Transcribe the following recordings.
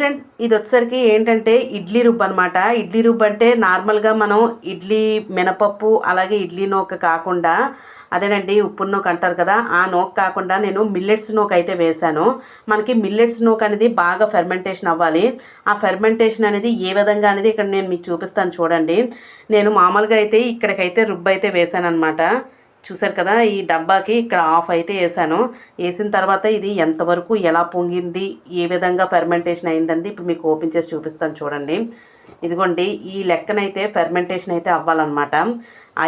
Friends ఇది వచ్చేసరికి ఏంటంటే ఇడ్లీ రుబ్బు అనమాట ఇడ్లీ రుబ్బు అంటే నార్మల్గా మనం ఇడ్లీ మినపప్పు అలాగే ఇడ్లీ నూక కాకుండా అదేనండి ఉప్పు నూక అంటారు కదా ఆ నూక కాకుండా నేను మిల్లెట్స్ నూక అయితే వేశాను. మనకి మిల్లెట్స్ నూక అనేది బాగా ఫెర్మెంటేషన్ అవ్వాలి. ఆ ఫెర్మెంటేషన్ అనేది ఏ విధంగా అనేది ఇక్కడ నేను మీకు చూపిస్తాను చూడండి. నేను మామూలుగా అయితే ఇక్కడికైతే రుబ్బు అయితే వేశాను అనమాట చూసారు కదా ఈ డబ్బాకి ఇక్కడ ఆఫ్ అయితే వేసాను వేసిన తర్వాత ఇది ఎంతవరకు ఎలా పొంగింది ఏ విధంగా ఫెర్మెంటేషన్ అయిందండి ఇప్పుడు మీకు ఓపెన్ చేసి చూపిస్తాను చూడండి. ఇదిగోండి ఈ లెక్కనైతే ఫెర్మెంటేషన్ అయితే అవ్వాలన్నమాట.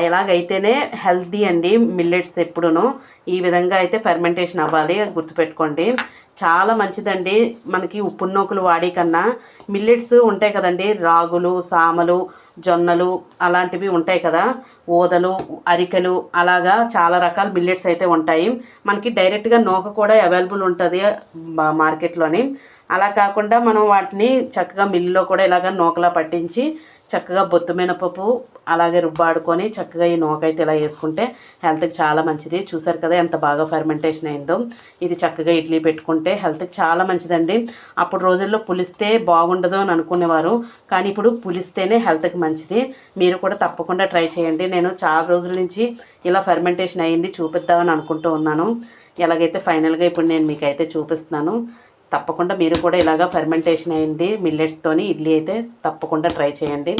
ఎలాగైతేనే హెల్తీ అండి మిల్లెట్స్ ఎప్పుడును. ఈ విధంగా అయితే ఫెర్మెంటేషన్ అవ్వాలి గుర్తుపెట్టుకోండి. చాలా మంచిదండి మనకి ఉప్పు నూకలు వాడి కన్నా. మిల్లెట్స్ ఉంటాయి కదండి రాగులు సామలు జొన్నలు అలాంటివి ఉంటాయి కదా. ఓదలు అరికెలు అలాగా చాలా రకాల మిల్లెట్స్ అయితే ఉంటాయి. మనకి డైరెక్ట్గా నూక కూడా అవైలబుల్ ఉంటుంది మా- మార్కెట్లోని అలా కాకుండా మనం వాటిని చక్కగా మిల్లులో కూడా ఇలాగ నూకలా పట్టించి చక్కగా బొత్తు మినపప్పు అలాగే రుబ్బాడుకొని చక్కగా ఈ నూక అయితే ఇలా వేసుకుంటే హెల్త్కి చాలా మంచిది. చూసారు కదా ఎంత బాగా ఫెర్మెంటేషన్ అయిందో. ఇది చక్కగా ఇడ్లీ పెట్టుకుంటే హెల్త్కి చాలా మంచిదండి. అప్పుడు రోజుల్లో పులిస్తే బాగుండదు అని అనుకునేవారు. కానీ ఇప్పుడు పులిస్తేనే హెల్త్కి మంచిది. మీరు కూడా తప్పకుండా ట్రై చేయండి. నేను చాలా రోజుల నుంచి ఇలా ఫెర్మెంటేషన్ అయ్యింది చూపిద్దామని అనుకుంటూ ఉన్నాను. ఎలాగైతే ఫైనల్గా ఇప్పుడు నేను మీకు అయితే చూపిస్తున్నాను. తప్పకుండా మీరు కూడా ఇలాగ ఫెర్మెంటేషన్ అయింది మిల్లెట్స్తోని ఇడ్లీ అయితే తప్పకుండా ట్రై చేయండి.